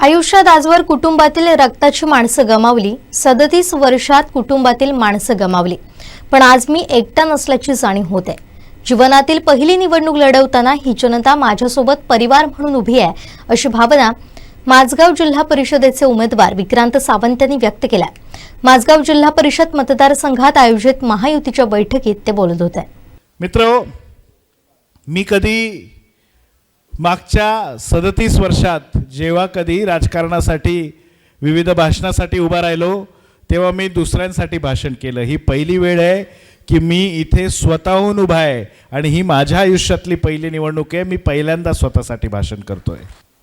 आयुष्यात आजवर कुटुंबातील रक्ताची माणसं गमावली. सदतीस वर्षात कुटुंबातील माणसं गमावली. पण आज मी एकटा नसल्याची जाणीव होते. जीवनातील पहिली निवडणूक लढवताना ही जनता माझ्यासोबत परिवार म्हणून उभी आहे अशी भावना माझगाव जिल्हा परिषदेचे उमेदवार विक्रांत सावंत यांनी व्यक्त केला माझगाव जिल्हा परिषद मतदारसंघात आयोजित महायुतीच्या बैठकीत ते बोलत होते. मित्र मी कधी मागच्या सदतीस वर्षात जेव्हा कधी राजकारणासाठी विविध भाषणासाठी उभा राहिलो तेव्हा मी दुसऱ्यांसाठी भाषण केलं. ही पहिली वेळ आहे की मी इथे स्वतःहून उभा आहे आणि ही माझ्या आयुष्यातली पहिली निवडणूक आहे. मी पहिल्यांदा स्वतःसाठी भाषण करतोय.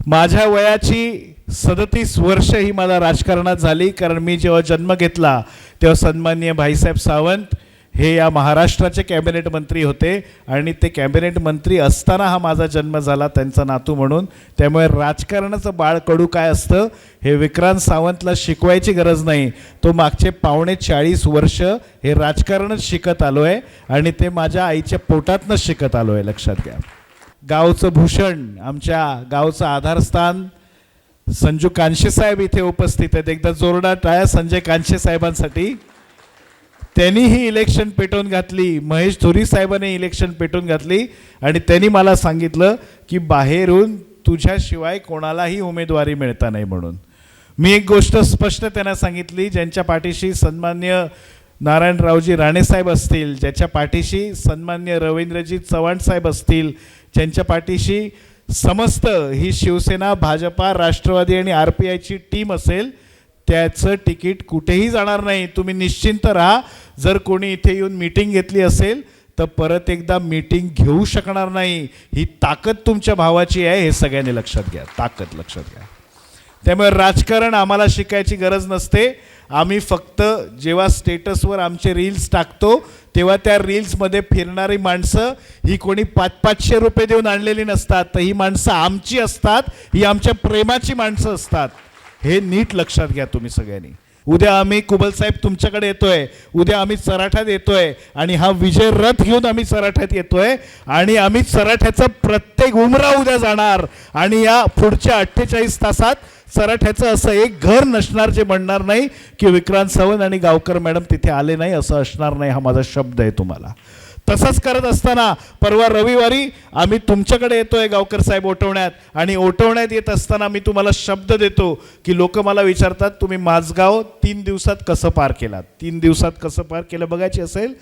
माझ्या वयाची सदतीस वर्ष ही मला राजकारणात झाली कारण मी जेव्हा जन्म घेतला तेव्हा सन्माननीय भाईसाहेब सावंत हे या महाराष्ट्राचे कॅबिनेट मंत्री होते आणि ते कॅबिनेट मंत्री असताना हा माझा जन्म झाला त्यांचा नातू म्हणून. त्यामुळे राजकारणाचं बाळ कडू काय असतं हे विक्रांत सावंतला शिकवायची गरज नाही. तो मागचे पावणे चाळीस वर्ष हे राजकारणच शिकत आलो आहे आणि ते माझ्या आईच्या पोटातनंच शिकत आलो आहे लक्षात घ्या. गावचं भूषण आमच्या गावचं आधारस्थान संजू कांशे साहेब इथे उपस्थित आहेत. एकदा जोरदार टाळ्या संजय कांशे साहेबांसाठी. त्यांनी ही इलेक्शन पेटवून घातली. महेश धुरी साहेबांनी इलेक्शन पेटवून घातली. आणि त्यांनी मला सांगितलं की बाहेरून तुझ्याशिवाय कोणालाही उमेदवारी मिळता नाही म्हणून. मी एक गोष्ट स्पष्ट त्यांना सांगितली. ज्यांच्या पाठीशी सन्मान्य नारायणरावजी राणेसाहेब असतील ज्याच्या पाठीशी सन्मान्य रवींद्रजी चव्हाण साहेब असतील ज्यांच्या पाठीशी समस्त ही शिवसेना भाजपा राष्ट्रवादी आणि आर पी आयची टीम असेल त्याचं तिकीट कुठेही जाणार नाही. तुम्ही निश्चिंत राहा. जर कोणी इथे येऊन मीटिंग घेतली असेल तर परत एकदा मीटिंग घेऊ शकणार नाही. ही ताकद तुमच्या भावाची आहे हे सगळ्यांनी लक्षात घ्या. ताकद लक्षात घ्या. त्यामुळे राजकारण आम्हाला शिकायची गरज नसते. आम्ही फक्त जेव्हा स्टेटसवर आमचे रील्स टाकतो तेव्हा त्या रील्समध्ये फिरणारी माणसं ही कोणी पाच पाचशे रुपये देऊन आणलेली नसतात. तर ही माणसं आमची असतात ही आमच्या प्रेमाची माणसं असतात. हे नीट लक्षात घ्या तुम्ही सगळ्यांनी. उद्या आम्ही कुबल साहेब तुमच्याकडे येतोय उद्या आम्ही सराठ्यात येतोय आणि हा विजय रथ घेऊन आम्ही सराठ्यात येतोय आणि आम्ही सराठ्याचा प्रत्येक उमरा उद्या जाणार आणि या पुढच्या अठ्ठेचाळीस तासात सराठ्याचं असं एक घर नसणार जे म्हणणार नाही की विक्रांत सावंत आणि गावकर मॅडम तिथे आले नाही असं असणार नाही हा माझा शब्द आहे तुम्हाला. तसंच करत असताना परवा रविवारी आम्ही तुमच्याकडे येतोय गावकर साहेब ओटवण्यात आणि ओटवण्यात येत असताना मी तुम्हाला शब्द देतो की लोक मला विचारतात तुम्ही माझगाव तीन दिवसात कसं पार केलात? तीन दिवसात कसं पार केलं बघायची असेल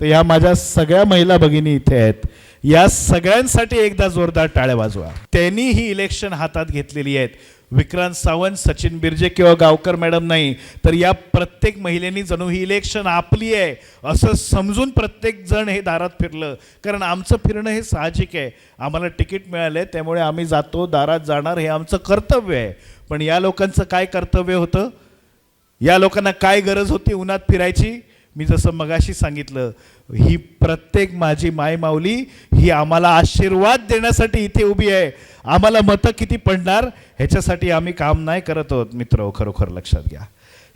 तर ह्या माझ्या सगळ्या महिला भगिनी इथे आहेत. या सगळ्यांसाठी एकदा जोरदार टाळ्या वाजवा. त्यांनी ही इलेक्शन हातात घेतलेली आहेत. विक्रांत सावंत सचिन बिर्जे किंवा गावकर मॅडम नाही तर या प्रत्येक महिलेनी जणू ही इलेक्शन आपली आहे असं समजून प्रत्येक जण हे दारात फिरलं. कारण आमचं फिरणं हे साहजिक आहे. आम्हाला तिकीट मिळालं आहे त्यामुळे आम्ही जातो दारात जाणार हे आमचं कर्तव्य आहे. पण या लोकांचं काय कर्तव्य होतं? या लोकांना काय गरज होती उन्हात फिरायची? मी जसं मगाशी सांगितलं ही प्रत्येक माझी माय माऊली ही आम्हाला आशीर्वाद देण्यासाठी इथे उभी आहे. आम्हाला मतं किती पडणार ह्याच्यासाठी आम्ही काम नाही करत आहोत. मित्र खरोखर लक्षात घ्या.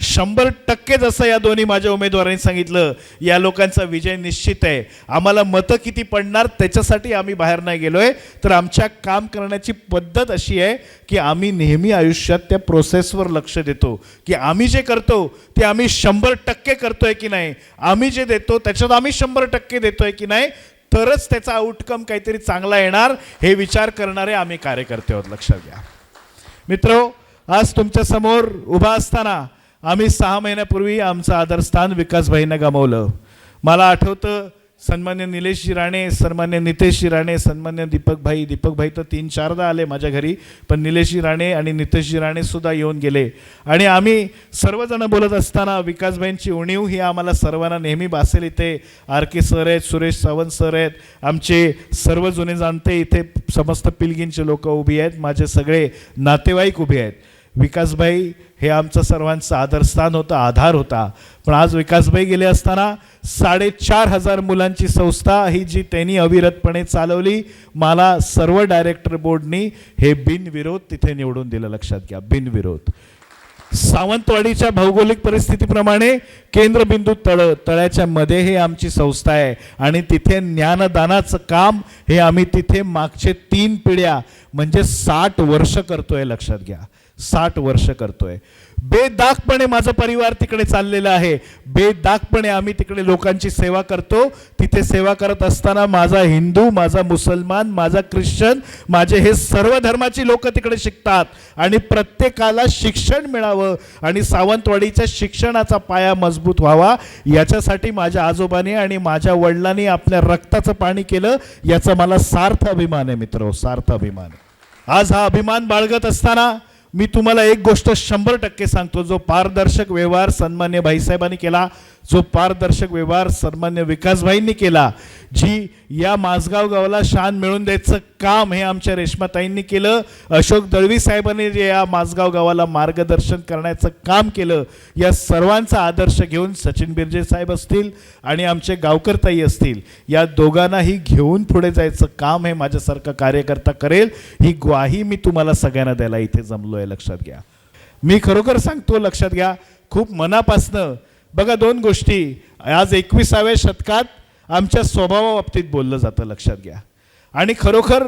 शंभर टक्के जसं या दोन्ही माझ्या उमेदवारांनी सांगितलं या लोकांचा विजय निश्चित आहे. आम्हाला मतं किती पडणार त्याच्यासाठी आम्ही बाहेर नाही गेलो आहे तर आमच्या काम करण्याची पद्धत अशी आहे की आम्ही नेहमी आयुष्यात त्या प्रोसेसवर लक्ष देतो. की आम्ही जे करतो ते आम्ही शंभर टक्के करतोय की नाही? आम्ही जे देतो त्याच्यात आम्ही शंभर टक्के देतोय की नाही? तरच त्याचा आउटकम काहीतरी चांगला येणार. हे विचार करणारे आम्ही कार्यकर्ते आहोत लक्षात घ्या. मित्र आज तुमच्यासमोर उभा असताना आम्ही सहा महिन्यापूर्वी आमचं आदरस्थान विकासभाईनं गमावलं. मला आठवतं सन्मान्य निलेशजी राणे सन्मान्य नितेशजी राणे सन्मान्य दीपकभाई दीपकभाई तर तीन चारदा आले माझ्या घरी पण निलेशजी राणे आणि नितेशजी राणेसुद्धा येऊन गेले. आणि आम्ही सर्वजणं बोलत असताना विकासभाईंची उणीव ही आम्हाला सर्वांना नेहमी भासेल इथे. आर के सर आहेत सुरेश सावंत सर आहेत आमचे सर्व जुने जाणते इथे समस्त पिलगींचे लोक उभी आहेत माझे सगळे नातेवाईक उभे आहेत. विकासभाई हे आमचं सर्वांचं आदरस्थान होतं आधार होता. पण आज विकासभाई गेले असताना साडेचार हजार मुलांची संस्था ही जी त्यांनी अविरतपणे चालवली मला सर्व डायरेक्टर बोर्डनी हे बिनविरोध तिथे निवडून दिलं. लक्षात घ्या बिनविरोध. सावंतवाडीच्या भौगोलिक परिस्थितीप्रमाणे केंद्रबिंदू तळ तळ्याच्या मध्ये हे आमची संस्था आहे. आणि तिथे ज्ञानदानाचं काम हे आम्ही तिथे मागचे तीन पिढ्या म्हणजे साठ वर्ष करतोय लक्षात घ्या. साठ वर्ष करतोय. बेदागपणे माझा परिवार तिकडे चाललेला आहे. बेदागपणे आम्ही तिकडे लोकांची सेवा करतो. तिथे सेवा करत असताना माझा हिंदू माझा मुसलमान माझा ख्रिश्चन माझे हे सर्व धर्माची लोक तिकडे शिकतात. आणि प्रत्येकाला शिक्षण मिळावं आणि सावंतवाडीच्या शिक्षणाचा पाया मजबूत व्हावा याच्यासाठी माझ्या आजोबाने आणि माझ्या वडिलांनी आपल्या रक्ताचं पाणी केलं. याचा मला सार्थ अभिमान आहे मित्र सार्थ अभिमान आज हा अभिमान बाळगत असताना मी तुम्हाला एक गोष्ट शंभर टक्के सांगतो जो पारदर्शक व्यवहार सन्मान्य भाईसाहेबांनी केला जो पारदर्शक व्यवहार सन्मान्य विकासभाईंनी केला जी या माझगाव गावाला शान मिळवून द्यायचं काम हे आमच्या रेश्माताईंनी केलं अशोक दळवी साहेबांनी जे या माझगाव गावाला मार्गदर्शन करण्याचं काम केलं या सर्वांचा आदर्श घेऊन सचिन बिर्जे साहेब असतील आणि आमचे गावकरताई असतील या दोघांनाही घेऊन पुढे जायचं काम हे माझ्यासारखा कार्यकर्ता करेल ही ग्वाही मी तुम्हाला सगळ्यांना द्यायला इथे जमलो आहे लक्षात घ्या. मी खरोखर सांगतो लक्षात घ्या खूप मनापासनं बघा दोन गोष्टी. आज एकविसाव्या शतकात आमच्या स्वभावाबाबतीत बोललं जातं लक्षात घ्या. आणि खरोखर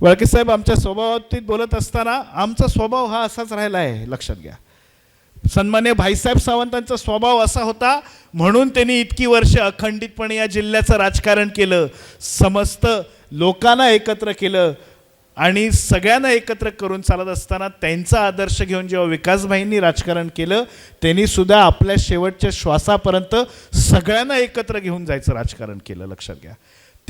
वळके साहेब आमच्या स्वभावाबाबतीत बोलत असताना आमचा स्वभाव हा असाच राहिला आहे लक्षात घ्या. सन्मान्य भाईसाहेब सावंतांचा स्वभाव असा होता म्हणून त्यांनी इतकी वर्ष अखंडितपणे या जिल्ह्याचं राजकारण केलं. समस्त लोकांना एकत्र केलं. आणि सगळ्यांना एकत्र करून चालत असताना त्यांचा आदर्श घेऊन जेव्हा विकासभाईंनी राजकारण केलं त्यांनी सुद्धा आपल्या शेवटच्या श्वासापर्यंत सगळ्यांना एकत्र घेऊन जायचं राजकारण केलं लक्षात घ्या.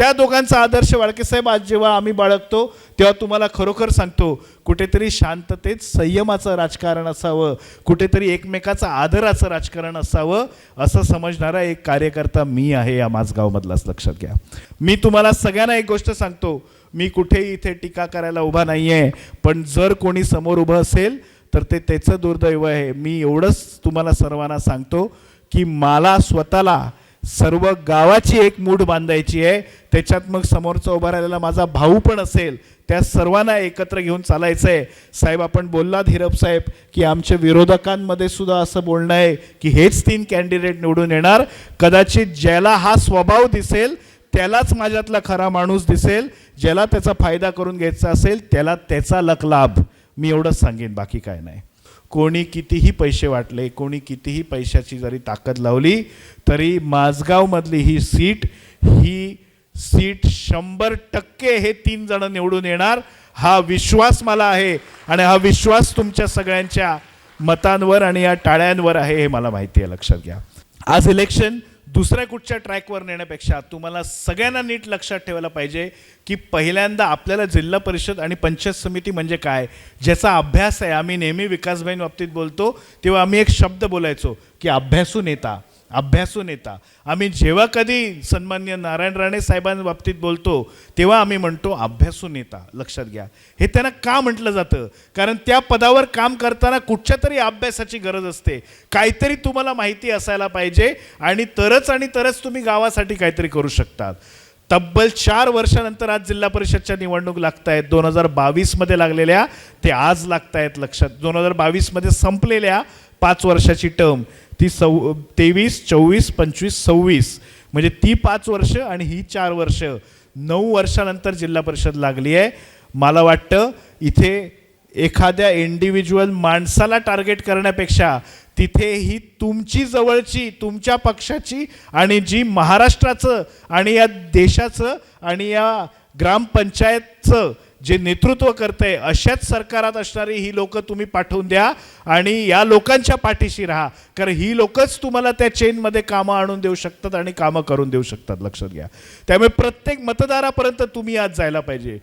त्या दोघांचा आदर्श वाळकेसाहेब आज जेव्हा आम्ही बाळगतो तेव्हा तुम्हाला खरोखर सांगतो कुठेतरी शांततेत संयमाचं राजकारण असावं कुठेतरी एकमेकाचं आदराचं राजकारण असावं असं समजणारा एक कार्यकर्ता मी आहे या माझगावमधलाच. लक्षात घ्या. मी तुम्हाला सगळ्यांना एक गोष्ट सांगतो मी कुठेही इथे टीका करायला उभा नाही आहे पण जर कोणी समोर उभं असेल तर ते त्याचं दुर्दैव आहे. मी एवढंच तुम्हाला सर्वांना सांगतो की मला स्वतःला सर्व गावाची एक मूठ बांधायची आहे. त्याच्यात मग समोरचा उभा राहिलेला माझा भाऊ पण असेल. त्या सर्वांना एकत्र घेऊन चालायचं आहे साहेब आपण बोललात हिरप साहेब की आमच्या विरोधकांमध्ये सुद्धा असं बोलणं आहे की हेच तीन कॅन्डिडेट निवडून येणार. कदाचित ज्याला हा स्वभाव दिसेल त्यालाच माझ्यातला खरा माणूस दिसेल. ज्याला त्याचा फायदा करून घ्यायचा असेल त्याला त्याचा लक लाभ. मी एवढंच सांगेन बाकी काय नाही. कोणी कितीही पैसे वाटले कोणी कितीही पैशाची जरी ताकद लावली तरी माझगावमधली ही सीट ही सीट शंभर टक्के हे तीन जण निवडून येणार हा विश्वास मला आहे आणि हा विश्वास तुमच्या सगळ्यांच्या मतांवर आणि या टाळ्यांवर आहे हे मला माहिती आहे लक्षात घ्या. आज इलेक्शन दुसऱ्या कुठच्या ट्रॅकवर नेण्यापेक्षा तुम्हाला सगळ्यांना नीट लक्षात ठेवायला पाहिजे की पहिल्यांदा आपल्याला जिल्हा परिषद आणि पंचायत समिती म्हणजे काय ज्याचा अभ्यास आहे. आम्ही नेहमी विकासबाईं बाबतीत बोलतो तेव्हा आम्ही एक शब्द बोलायचो की अभ्यासू नेता अभ्यासू नेता आम्ही जेव्हा कधी सन्मान्य नारायण राणे साहेबांच्या बाबतीत बोलतो तेव्हा आम्ही म्हणतो अभ्यासू नेता लक्षात घ्या. हे त्यांना का म्हटलं जातं? कारण त्या पदावर काम करताना कुठच्या तरी अभ्यासाची गरज असते. काहीतरी तुम्हाला माहिती असायला पाहिजे आणि तरच आणि तरच तुम्ही गावासाठी काहीतरी करू शकतात. तब्बल चार वर्षानंतर आज जिल्हा परिषदच्या निवडणूक लागत आहेत दोन हजार बावीसमध्ये लागलेल्या ते आज लागत आहेत लक्षात. दोन हजार बावीसमध्ये संपलेल्या पाच वर्षाची टर्म. ती सव तेवीस चोवीस पंचवीस सव्वीस. म्हणजे ती पाच वर्ष आणि ही चार वर्ष. नऊ वर्षानंतर जिल्हा परिषद लागली आहे. मला वाटतं इथे एखाद्या इंडिव्हिज्युअल माणसाला टार्गेट करण्यापेक्षा तिथे ही तुमची जवळची तुमच्या पक्षाची आणि जी महाराष्ट्राचं आणि या देशाचं आणि या ग्रामपंचायतचं जे नेतृत्व करते अशाच सरकारात असणारी ही लोक तुम्ही पाठवून द्या आणि या लोकांच्या पाठीशी राहा. कारण ही लोकच तुम्हाला त्या चेनमध्ये कामं आणून देऊ शकतात आणि कामं करून देऊ शकतात. लक्षात घ्या. त्यामुळे प्रत्येक मतदारापर्यंत तुम्ही आज जायला पाहिजे.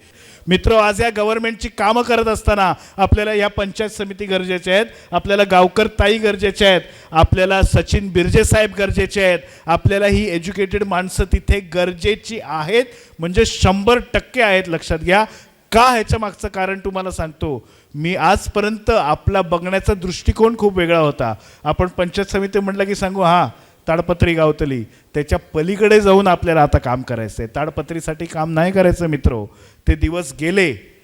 मित्र आज या गव्हर्नमेंटची कामं करत असताना आपल्याला या पंचायत समिती गरजेच्या आहेत आपल्याला गावकर ताई गरजेचे आहेत आपल्याला सचिन बिर्जे साहेब गरजेचे आहेत आपल्याला ही एज्युकेटेड माणसं तिथे गरजेची आहेत म्हणजे शंभर टक्के आहेत लक्षात घ्या. का ह्याच्या मागचं कारण तुम्हाला सांगतो? मी आजपर्यंत आपला बघण्याचा दृष्टिकोन खूप वेगळा होता. आपण पंचायत समिती म्हटलं की सांगू हां ताडपत्री गावतली. त्याच्या पलीकडे जाऊन आपल्याला आता काम करायचं आहे ताडपत्रीसाठी काम नाही करायचं मित्र. ते दिवस गेले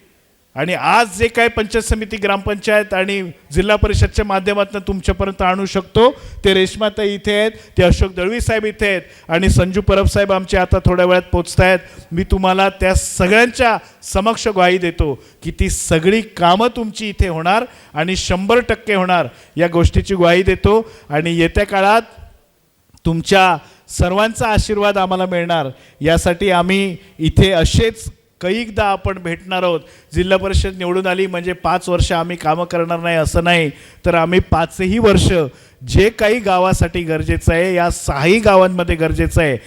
आणि आज जे काय पंचायत समिती ग्रामपंचायत आणि जिल्हा परिषदच्या माध्यमातून तुमच्यापर्यंत आणू शकतो ते रेश्माताई इथे आहेत ते अशोक दळवी साहेब इथे आहेत आणि संजू परब साहेब आमचे आता थोड्या वेळात पोचत आहेत मी तुम्हाला त्या सगळ्यांच्या समक्ष ग्वाही देतो की ती सगळी कामं तुमची इथे होणार आणि शंभर टक्के होणार या गोष्टीची ग्वाही देतो. आणि येत्या काळात तुमच्या सर्वांचा आशीर्वाद आम्हाला मिळणार. यासाठी आम्ही इथे असेच कैकदा आपण भेटणार आहोत. जिल्हा परिषद निवडून आली म्हणजे पाच वर्ष आम्ही कामं करणार नाही असं नाही. तर आम्ही पाचही वर्ष जे काही गावासाठी गरजेचं आहे या सहाही गावांमध्ये गरजेचं आहे.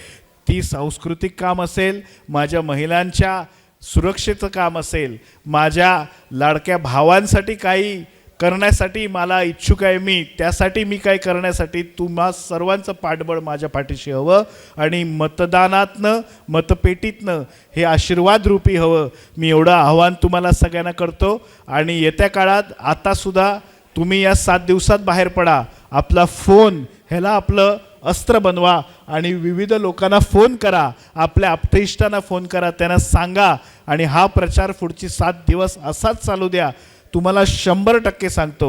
ती सांस्कृतिक काम असेल माझ्या महिलांच्या सुरक्षेचं काम असेल माझ्या लाडक्या भावांसाठी काही करण्यासाठी मला इच्छुक आहे मी त्यासाठी मी काय करण्यासाठी तुम्हा सर्वांचं पाठबळ माझ्या पाठीशी हवं आणि मतदानातनं मतपेटीतनं हे आशीर्वाद रूपी हवं. मी एवढं आव्हान तुम्हाला सगळ्यांना करतो आणि येत्या काळात आतासुद्धा तुम्ही या सात दिवसात बाहेर पडा. आपला फोन ह्याला आपलं अस्त्र बनवा आणि विविध लोकांना फोन करा. आपल्या आपतेष्टांना फोन करा त्यांना सांगा आणि हा प्रचार पुढची सात दिवस असाच चालू द्या. तुम्हाला शंभर टक्के सांगतो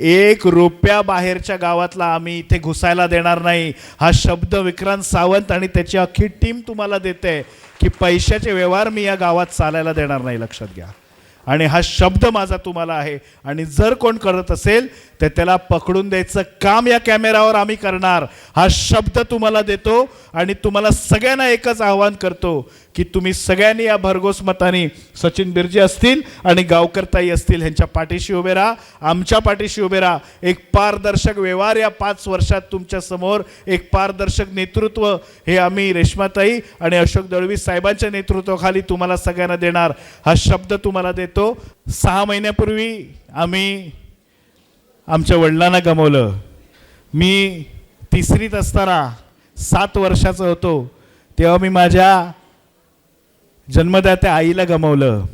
एक रुपया बाहेरच्या गावातला आम्ही इथे घुसायला देणार नाही. हा शब्द विक्रांत सावंत आणि त्याची अख्खी टीम तुम्हाला देते की पैशाचे व्यवहार मी या गावात चालायला देणार नाही लक्षात घ्या. आणि हा शब्द माझा तुम्हाला आहे. आणि जर कोण करत असेल तर त्याला पकडून द्यायचं काम या कॅमेरावर आम्ही करणार. हा शब्द तुम्हाला देतो आणि तुम्हाला सगळ्यांना एकच आवाहन करतो की तुम्ही सगळ्यांनी या भरघोस मताने सचिन बिर्जे असतील आणि गावकरताई असतील ह्यांच्या पाठीशी उभे राहा. आमच्या पाठीशी उभे राहा. एक पारदर्शक व्यवहार या पाच वर्षात तुमच्यासमोर एक पारदर्शक नेतृत्व हे आम्ही रेश्माताई आणि अशोक दळवी साहेबांच्या नेतृत्वाखाली तुम्हाला सगळ्यांना देणार. हा शब्द तुम्हाला देतो. सहा महिन्यापूर्वी आम्ही आमच्या वडिलांना गमवलं. मी तिसरीत असताना सात वर्षाचं होतो. तेव्हा मी माझ्या जन्मदात्या आईला गमवलं.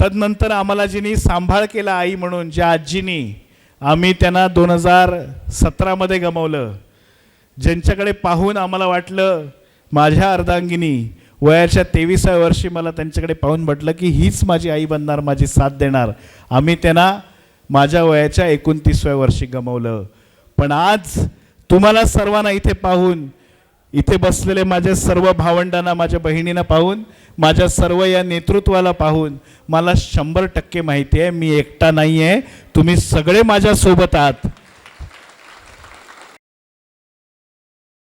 तदनंतर आम्हाला जिनी सांभाळ केला आई म्हणून ज्या आजीनी आम्ही त्यांना दोन हजार सतरामध्ये गमवलं. ज्यांच्याकडे पाहून आम्हाला वाटलं माझ्या अर्धांगिनी वयाच्या तेविसाव्या वर्षी मला त्यांच्याकडे पाहून म्हटलं की हीच माझी आई बनणार माझी साथ देणार. आम्ही त्यांना माझ्या वयाच्या एकोणतीसव्या वर्षी गमवलं. पण आज तुम्हाला सर्वांना इथे पाहून इथे बसलेले माझ्या सर्व भावंडांना माझ्या बहिणींना पाहून माझ्या सर्व या नेतृत्वाला पाहून मला शंभर टक्के माहिती आहे मी एकटा नाही आहे तुम्ही सगळे माझ्यासोबत आहात.